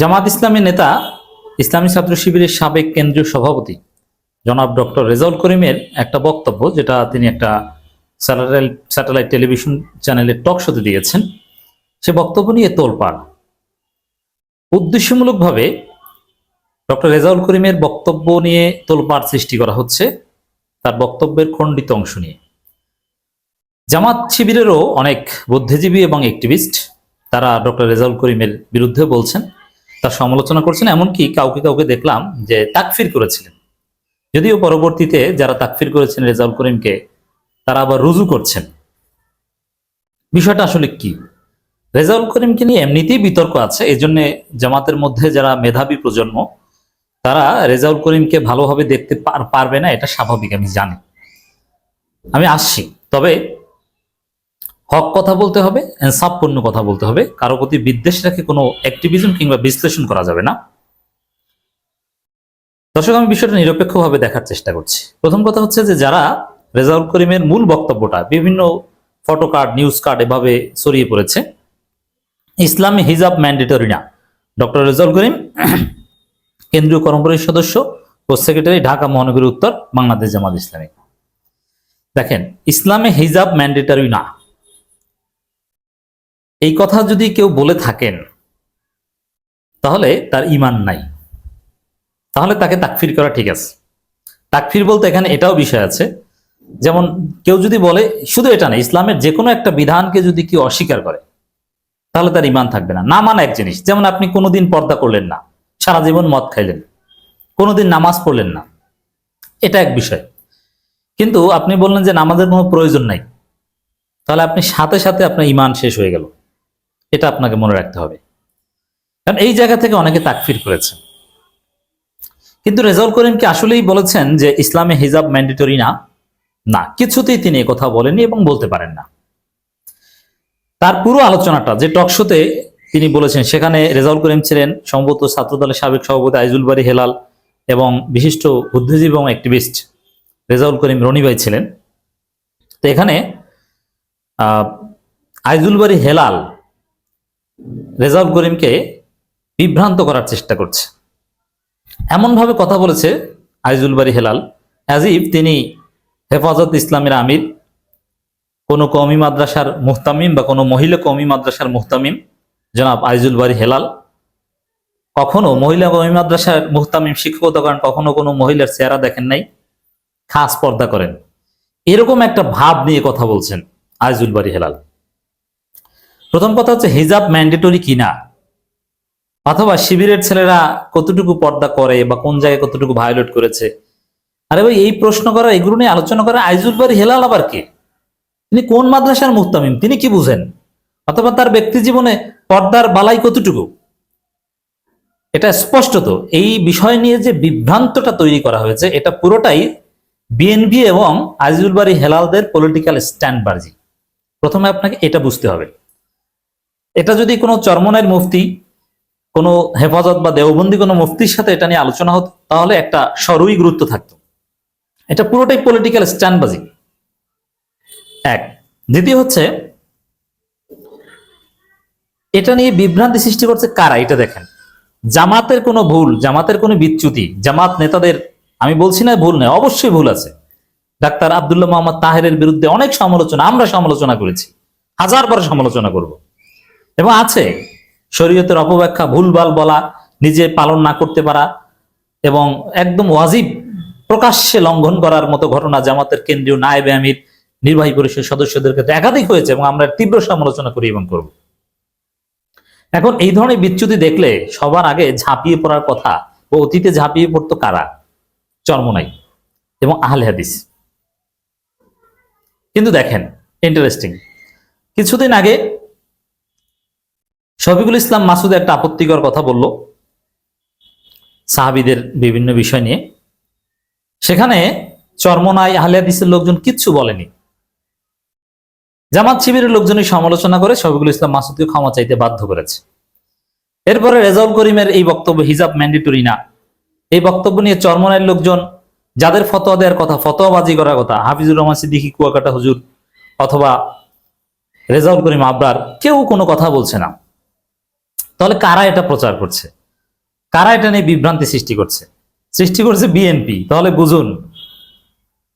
জামাত ইসলামী নেতা, ইসলামী ছাত্র শিবিরের সাবেক কেন্দ্রীয় সভাপতি, জনাব ডক্টর রেজাউল করিমের একটা বক্তব্য, যেটা তিনি একটা স্যাটেলাইট স্যাটেলাইট টেলিভিশন চ্যানেলে টক শোতে দিয়েছেন। সে বক্তব্য নিয়ে তোলপাড়। উদ্দেশ্যমূলকভাবে ডক্টর রেজাউল করিমের বক্তব্য নিয়ে তোলপাড় সৃষ্টি করা হচ্ছে, তার বক্তব্যের খণ্ডিত অংশ নিয়ে। জামাত শিবিরেরও অনেক বুদ্ধিজীবী এবং অ্যাক্টিভিস্ট তারা ডক্টর রেজাউল করিমের বিরুদ্ধে বলছেন। তার সমালোচনা করছেন, এমনকি কাউকে কাউকে দেখলাম যে তাকফির করেছিলেন। যদিও পরবর্তীতে যারা তাকফির করেছেন রেজাউল করিমকে, তারা আবার রুজু করছেন। বিষয়টা আসলে কি? রেজাউল করিমকে নিয়ে এমনিতেই বিতর্ক আছে এই জন্য জামাতের মধ্যে যারা মেধাবী প্রজন্ম, তারা রেজাউল করিমকে ভালোভাবে দেখতে পারবে না, এটা স্বাভাবিক, আমি জানি। আমি আসছি, তবে হক কথা বলতে হবে ইনসাফপূর্ণ কথা বলতে হবে। কারও প্রতি বিদ্বেষ রেখে কোনো অ্যাক্টিভিজম কিংবা বিশ্লেষণ করা যাবে না। দর্শক, আমি বিষয়টা নিরপেক্ষভাবে দেখার চেষ্টা করছি। প্রথম কথা হচ্ছে যে যারা রেজাউল করিমের মূল বক্তব্যটা বিভিন্ন ফটো কার্ড নিউজ কার্ড এভাবে ছড়িয়ে পড়েছে, ইসলামী হিজাব ম্যান্ডেটরি না। ডক্টর রেজাউল করিম, কেন্দ্রীয় কর্মপরিষদ সদস্য ও সেক্রেটারি, ঢাকা মহানগরী উত্তর, বাংলাদেশ জামাত ইসলামী। দেখেন, ইসলামে হিজাব ম্যান্ডেটরি না। এই কথা যদি কেউ বলে থাকেন, তাহলে তার ইমান নাই। তাহলে তাকে তাকফির করা ঠিক আছে। তাকফির বলতে এখানে এটাও বিষয় আছে, যেমন কেউ যদি বলে, শুধু এটা না, ইসলামের যে কোনো একটা বিধানকে যদি কেউ অস্বীকার করে, তাহলে তার ইমান থাকবে না। না মানা এক জিনিস, যেমন আপনি কোনোদিন পর্দা করলেন না, সারা জীবন মদ খাইলেন, কোনোদিন নামাজ পড়লেন না, এটা এক বিষয়। কিন্তু আপনি বললেন যে নামাজের কোনো প্রয়োজন নাই, তাহলে আপনি সাথে সাথে আপনার ইমান শেষ হয়ে গেল। এটা আপনাকে মনে রাখতে হবে। কারণ এই জায়গা থেকে অনেকে তাকফির করেছে। কিন্তু রেজাউল করিমকে আসলেই বলেছেন যে ইসলামে হিজাব ম্যান্ডেটরি না? না, কিছুতেই তিনি কথা বলেননি এবং বলতে পারেন না। তার পুরো আলোচনাটা যে টক শোতে তিনি বলেছেন, সেখানে রেজাউল করিম ছিলেন সম্ভবত ছাত্রদলের সাবেক সভাপতি আইজুল বাড়ি হেলাল এবং বিশিষ্ট বুদ্ধিজীবী এবং অ্যাক্টিভিস্ট রেজাউল করিম রনি ভাই ছিলেন। তো এখানে আইজুল বাড়ি হেলাল রেজাউল করিমকে বিভ্রান্ত করার চেষ্টা করছে। এমনভাবে কথা বলেছে আইজুল বাড়ি হেলাল। ইফ তিনি হেফাজত ইসলামের আমির, কোনো কওমি মাদ্রাসার মুহতামিম বা কোনো মহিলা কওমি মাদ্রাসার মুহতামিম। জনাব আইজুল বাড়ি হেলাল, কখনো মহিলা কওমি মাদ্রাসার মুহতামিম শিক্ষকতা করেন, কখনো কোনো মহিলার চেহারা দেখেন নাই, খাস পর্দা করেন। এরকম একটা ভাব নিয়ে কথা বলছেন আইজুল বাড়ি হেলাল। প্রথম কথা হচ্ছে হিজাব ম্যান্ডেটরি কিনা? অথবা শিবিরের ছেলেরা কতটুকু পর্দা করে বা কোন জায়গায় কতটুকু ভায়োলেট করেছে? আরে ভাই, এই প্রশ্ন করা এগুলো নিয়ে আলোচনা করা আইজুল বাড়ি হেলাল আবার কে? তিনি কোন মাদ্রাসার মুহতামিম? তিনি কি বুঝেন? অথবা তার ব্যক্তি জীবনে পর্দার বালাই কতটুকু? এটা স্পষ্টত এই বিষয় নিয়ে যে বিভ্রান্তটা তৈরি করা হয়েছে, এটা পুরোটাই বিএনপি এবং আজিজুল বাড়ি হেলালদের পলিটিক্যাল স্ট্যান্ড বার্জি প্রথমে আপনাকে এটা বুঝতে হবে। এটা যদি কোনো চরমনের মুফতি, কোনো হেফাজত বা দেওবন্দি কোনো মুফতির সাথে এটা নিয়ে আলোচনা হতো, তাহলে একটা সরুই গুরুত্ব থাকতো। এটা পুরোটাই পলিটিক্যাল স্ট্যান্ডবাজি এক। দ্বিতীয় হচ্ছে, এটা নিয়ে বিভ্রান্তি সৃষ্টি করছে কারা? এটা দেখেন। জামাতের কোনো ভুল, জামাতের কোনো বিচ্যুতি, জামাত নেতাদের, আমি বলছি না ভুল নেই অবশ্যই ভুল আছে। ডাক্তার আব্দুল্লাহ মোহাম্মদ তাহেরের বিরুদ্ধে অনেক সমালোচনা, আমরা সমালোচনা করেছি। হাজার বার সমালোচনা করব। এবং আছে। শরীয়তের অপব্যাখ্যা, ভুলভাল বলা, নিজে পালন না করতে পারা এবং একদম ওয়াজিব প্রকাশ্যে লঙ্ঘন করার মতো ঘটনা জামাতের কেন্দ্রীয় নায়েবে আমির, নির্বাহী পরিষদ সদস্যদের ক্ষেত্রে একাধিক হয়েছে এবং আমরা তীব্র সমালোচনা করি এবং করব। এখন এই ধরনের বিচ্যুতি দেখলে সবার আগে ঝাঁপিয়ে পড়ার কথা ও অতীতে ঝাঁপিয়ে পড়তো কারা? চর্মনাই এবং আহলে হাদিস। কিন্তু দেখেন ইন্টারেস্টিং কিছুদিন আগে শফিকুল ইসলাম মাসুদ একটা আপত্তিকর কথা বলল সাহাবিদের বিভিন্ন বিষয় নিয়ে। সেখানে চর্মনাই আহলে হাদিসের লোকজন কিচ্ছু বলেনি। জামাত শিবিরের লোকজনই সমালোচনা করে শফিকুল ইসলাম মাসুদকে ক্ষমা চাইতে বাধ্য করেছে। এরপরে রেজাউল করিমের এই বক্তব্য হিজাব ম্যান্ডেটরি না। এই বক্তব্য নিয়ে চরমনের লোকজন, যাদের ফতোয়া দেওয়ার কথা, ফতোয়াবাজি করার কথা, হাফিজুর রহমান সিদ্দিকী কুয়াকাটা হুজুর অথবা রেজাউল করিম আবরার, কেউ কোনো কথা বলছে না। তাহলে কারা এটা প্রচার করছে? কারা এটা নিয়ে বিভ্রান্তি সৃষ্টি করছে? সৃষ্টি করছে বিএনপি। তাহলে বুঝুন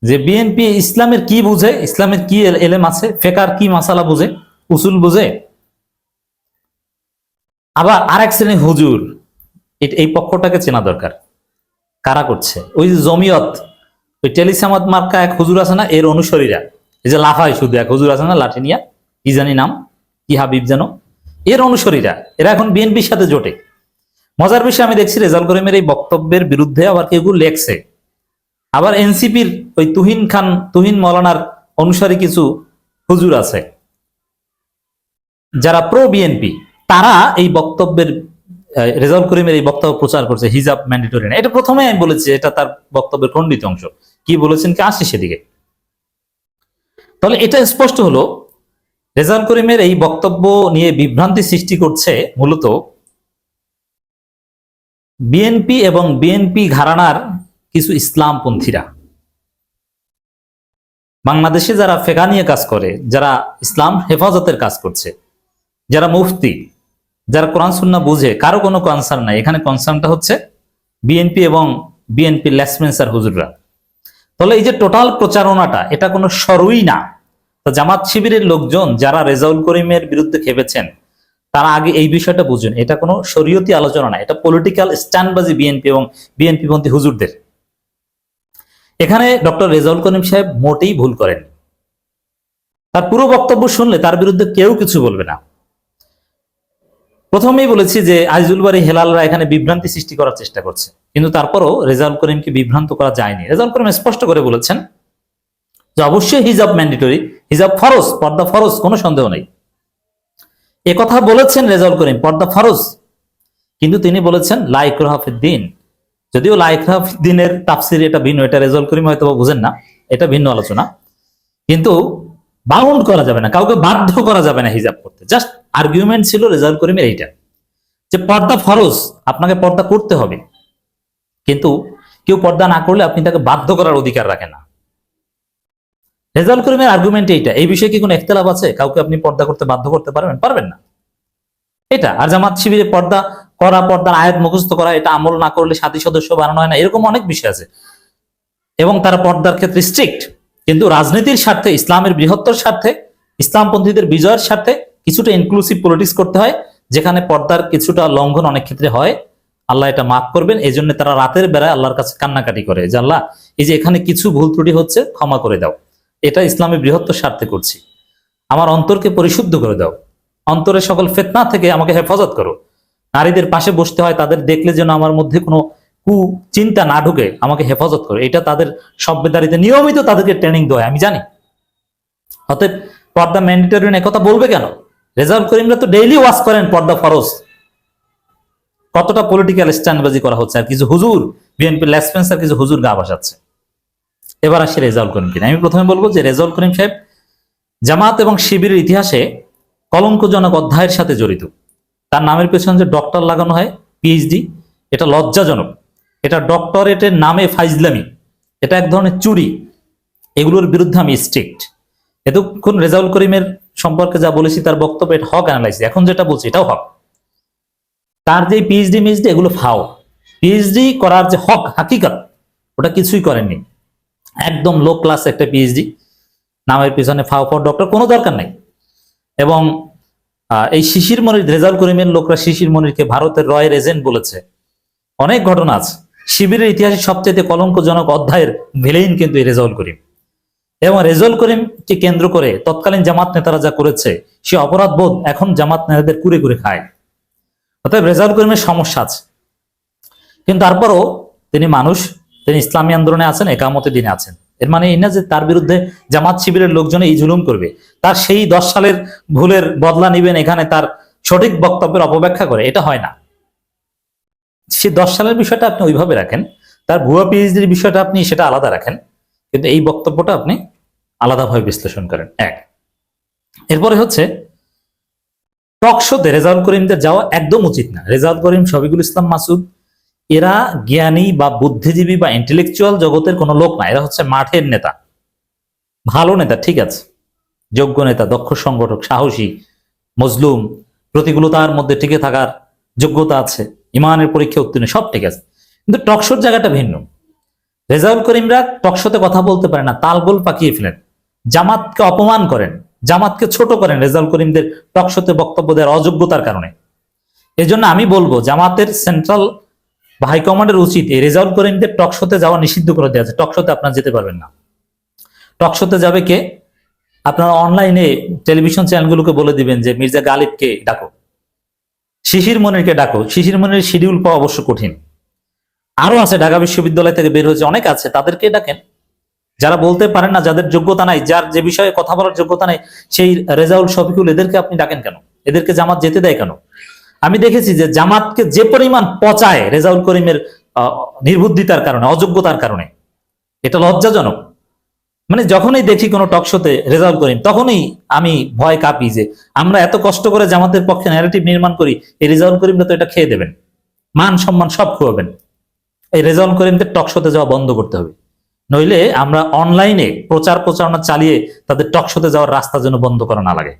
যে বিএনপি ইসলামের কি বুঝে, ইসলামের কি এল- এলেম আছে, ফেকার কি মাসালা বুঝে, উসুল বুঝে? আবার আরেক শ্রেণি হুজুর এই পক্ষটাকে চেনা দরকার। কারা করছে? ওই যে জমিয়ত, ওই টেলিসামাদ মার্কা এক হুজুর আছে না, এর অনুসারীরা। এই যে লাফায় শুধু এক হুজুর আছে না, লাঠি নিয়া, কি জানি নাম, কি হাবিব যেন? এর অনুসারীরা এরা এখন বিএনপির সাথে জোটে। মজার বিষয় আমি দেখছি রেজাল করিমের এই বক্তব্যের বিরুদ্ধে আবার কেউ লেখছে। আবার এনসিপির ওই তুহিন খান তুহিন মৌলানার অনুসারী কিছু হুজুর আছে। যারা প্রো বিএনপি তারা এই বক্তব্যের আহ, রেজাউল করিমের এই বক্তব্য প্রচার করছে হিজাব ম্যান্ডেটরি না। এটা প্রথমে আমি বলেছি এটা তার বক্তব্যের খণ্ডিত অংশ। কি বলেছেন কি আসছে সেদিকে? তাহলে এটা স্পষ্ট হলো রেজাউল করিমের এই বক্তব্য নিয়ে বিভ্রান্তি সৃষ্টি করছে মূলত বিএনপি এবং বিএনপি ঘরানার কিছু ইসলামপন্থীরা। বাংলাদেশে যারা ফেকা নিয়ে কাজ করে, যারা ইসলাম হেফাজতের কাজ করছে, যারা মুফতি, যারা কোরআন সুন্না বুঝে, কারও কোনো কনসার্ন নাই। এখানে কনসার্নটা হচ্ছে বিএনপি এবং বিএনপি লেসমেন্সার হুজুররা। তাহলে এই যে টোটাল প্রচারণাটা, এটা কোনো সরই না। তো জামাত শিবিরের লোকজন যারা রেজাউল করিমের বিরুদ্ধে খেপেছেন, তারা আগে এই বিষয়টা বুঝুন। এটা কোনো শরীয়তি আলোচনা না, এটা পলিটিক্যাল স্ট্যান্ডবাজি বিএনপি এবং বিএনপি পন্থী হুজুরদের। এখানে ডক্টর রেজাউল করিম সাহেব মোটেই ভুল করেন। তার পুরো বক্তব্য শুনলে তার বিরুদ্ধে কেউ কিছু বলবে না। প্রথমেই বলেছি যে আইজুল বাড়ি হেলালরা এখানে বিভ্রান্তি সৃষ্টি করার চেষ্টা করছে। কিন্তু তারপরও রেজাউল করিমকে বিভ্রান্ত করা যায়নি। রেজাউল করিম স্পষ্ট করে বলেছেন যে অবশ্যই হিজাব ম্যান্ডেটরি হিজাব ফরজ, পর্দা ফরজ, কোনো সন্দেহ নেই। কথা বলেছেন রেজাউল করিম, পর্দা ফরজ। কিন্তু তিনি বলেছেন লাইক দিন। যদিও লাইক দিনের তাফসির এটা ভিন্ন, এটা রেজাউল করিম হয়তো বুঝেন না, এটা ভিন্ন আলোচনা। কিন্তু বাউন্ড করা যাবে না, কাউকে বাধ্য করা যাবে না হিজাব করতে। জাস্ট আর্গুমেন্ট ছিল রেজাউল করিমের এইটা, যে পর্দা ফরজ, আপনাকে পর্দা করতে হবে। কিন্তু কেউ পর্দা না করলে আপনি তাকে বাধ্য করার অধিকার রাখেন না। রেজাউল করিমের আর্গুমেন্ট এইটা। এই বিষয়ে কি কোনো একতলাপ আছে? কাউকে আপনি পর্দা করতে বাধ্য করতে পারবেন? পারবেন না। এটা, আর জামাত শিবিরে পর্দা করা, পর্দার আয়াত মুখস্থ করা, এটা আমল না করলে সাথী সদস্য বানানো হয় না, এরকম অনেক বিষয় আছে। এবং তারা পর্দার ক্ষেত্রে স্ট্রিক্ট কিন্তু রাজনীতির স্বার্থে, ইসলামের বৃহত্তর স্বার্থে, ইসলামপন্থীদের বিজয়ের স্বার্থে কিছুটা ইনক্লুসিভ পলিটিক্স করতে হয়, যেখানে পর্দার কিছুটা লঙ্ঘন অনেক ক্ষেত্রে হয়। আল্লাহ এটা মাফ করবেন এই জন্য তারা রাতের বেলায় আল্লাহর কাছে কান্নাকাটি করে যে, আল্লাহ, এই যে এখানে কিছু ভুল ত্রুটি হচ্ছে, ক্ষমা করে দাও। এটা ইসলামের বৃহত্তর স্বার্থে করছি। আমার অন্তরকে পরিশুদ্ধ করে দাও। অন্তরের সকল ফেতনা থেকে আমাকে হেফাজত করো। নারীদের পাশে বসতে হয়, তাদের দেখলে যেন আমার মধ্যে কোনো কু চিন্তা না ঢুকে, আমাকে হেফাজত করো। এটা তাদের সভ্যদারিতে নিয়মিত তাদেরকে ট্রেনিং দেওয়া আমি জানি। অতএব পর্দা ম্যান্ডেটরি কথা বলবে কেন? রেজার্ভ করিমরা তো ডেইলি ওয়াশ করেন পর্দা ফরজ। কতটা পলিটিক্যাল স্ট্যান্ডবাজি করা হচ্ছে, আর কিছু হুজুর বিএনপি লেসপেন্সার কিছু হুজুর গা বাসাচ্ছে এবার আসি রেজাউল করিম কিনা। আমি প্রথমে বলব যে রেজাউল করিম সাহেব জামাত এবং শিবিরের ইতিহাসে কলঙ্কজনক অধ্যায়ের সাথে জড়িত। তার নামের পেছনে যে ডক্টর লাগানো হয় পিএইচডি এটা লজ্জাজনক। এটা ডক্টরেটের নামে ফাইজলামি। এটা এক ধরনের চুরি। এগুলোর বিরুদ্ধে আমি স্ট্রিক্ট এতক্ষণ রেজাউল করিমের সম্পর্কে যা বলেছি, তার বক্তব্য এটা হক অ্যানালাইসিস এখন যেটা বলছি, এটাও হক। তার যে পিএইচডি মিএইচডি এগুলো ফাও। পিএইচডি করার যে হক, হাকিকত, ওটা কিছুই করেননি। একদম লো ক্লাস একটা পিএইচডি নামের পিছনে ফাও ফাও ডক্টর কোনো দরকার নাই। এবং এই শিশির মনির, রেজাউল করিমের লোকরা শিশির মনিরকে ভারতের রয়ের এজেন্ট বলেছে। অনেক ঘটনা আছে। শিবিরের ইতিহাসে সবচেয়ে কলঙ্কজনক অধ্যায়ের ভিলেইন কিন্তু এই রেজাউল করিম। এবং রেজাউল করিমকে কেন্দ্র করে তৎকালীন জামাত নেতারা যা করেছে, সে অপরাধ বোধ এখন জামাত নেতাদের কুরে কুরে খায়। অতএব রেজাউল করিমের সমস্যা আছে। কিন্তু তারপরও তিনি মানুষ তিনি ইসলামী আন্দোলনে আছেন একামতে দিনে আছেন। এর মানে এই না যে তার বিরুদ্ধে জামাত শিবিরের লোকজন এই জুলুম করবে। তার সেই দশ সালের ভুলের বদলা নিবেন এখানে তার সঠিক বক্তব্যের অপব্যাখ্যা করে। এটা হয় না। সে দশ সালের বিষয়টা আপনি ওইভাবে রাখেন। তার ভুয়া পিএইচডির বিষয়টা আপনি সেটা আলাদা রাখেন। কিন্তু এই বক্তব্যটা আপনি আলাদাভাবে বিশ্লেষণ করেন। এক। এরপরে হচ্ছে, টক শোতে রেজাউল করিমদের যাওয়া একদম উচিত না। রেজাউল করিম শফিকুল ইসলাম মাসুদ এরা জ্ঞানী বা বুদ্ধিজীবী বা ইন্টেলেকচুয়াল জগতের কোনো লোক না, এরা হচ্ছে মাঠের নেতা। ভালো নেতা, ঠিক আছে। যোগ্য নেতা, দক্ষ সংগঠক, সাহসী, মজলুম প্রতিকূলতার মধ্যে টিকে থাকার যোগ্যতা আছে, ইমানের পরীক্ষা উত্তীর্ণ, সব ঠিক আছে। কিন্তু টকশোর জায়গাটা ভিন্ন। রেজাউল করিমরা টকশোতে কথা বলতে পারে না, তালগোল পাকিয়ে ফেলেন। জামাতকে অপমান করেন, জামাতকে ছোট করেন রেজাউল করিমদের টকশোতে বক্তব্য দেওয়ার অযোগ্যতার কারণে। এজন্য আমি বলব, জামাতের সেন্ট্রাল বা হাইকমান্ডের উচিত এই রেজাউল করিমদের টকশোতে যাওয়া নিষিদ্ধ করে দেওয়া আছে। টকশোতে আপনারা যেতে পারবেন না। টকশোতে যাবে কে? আপনারা অনলাইনে টেলিভিশন চ্যানেলগুলোকে বলে দিবেন যে, মির্জা গালিবকে ডাকো। শিশির মনিরকে ডাকো। শিশির মনির শিডিউল পাওয়া অবশ্য কঠিন। আরও আছে, ঢাকা বিশ্ববিদ্যালয় থেকে বের হয়েছে, অনেক আছে, তাদেরকে ডাকেন। যারা বলতে পারেন না, যাদের যোগ্যতা নাই, যার যে বিষয়ে কথা বলার যোগ্যতা নাই, সেই রেজাউল শফিকুল, এদেরকে আপনি ডাকেন কেন? এদেরকে জামাত যেতে দেয় কেন? আমি দেখেছি যে জামাতকে যে পরিমাণ পচায় রেজাউল করিমের নির্বুদ্ধিতার কারণে, অযোগ্যতার কারণে, এটা লজ্জাজনক। মানে যখনই দেখি কোনো টকশোতে রেজাউল করিম, তখনই আমি ভয় কাঁপি যে আমরা এত কষ্ট করে জামাতের পক্ষে ন্যারেটিভ নির্মাণ করি, এই রেজাউল করিমরা তো এটা খেয়ে দেবেন। মান সম্মান সব খোয়াবেন। এই রেজাউল করিমদের টকশোতে যাওয়া বন্ধ করতে হবে। নইলে আমরা অনলাইনে প্রচার প্রচারণা চালিয়ে তাদের টকশোতে যাওয়ার রাস্তা যেন বন্ধ করা না লাগে।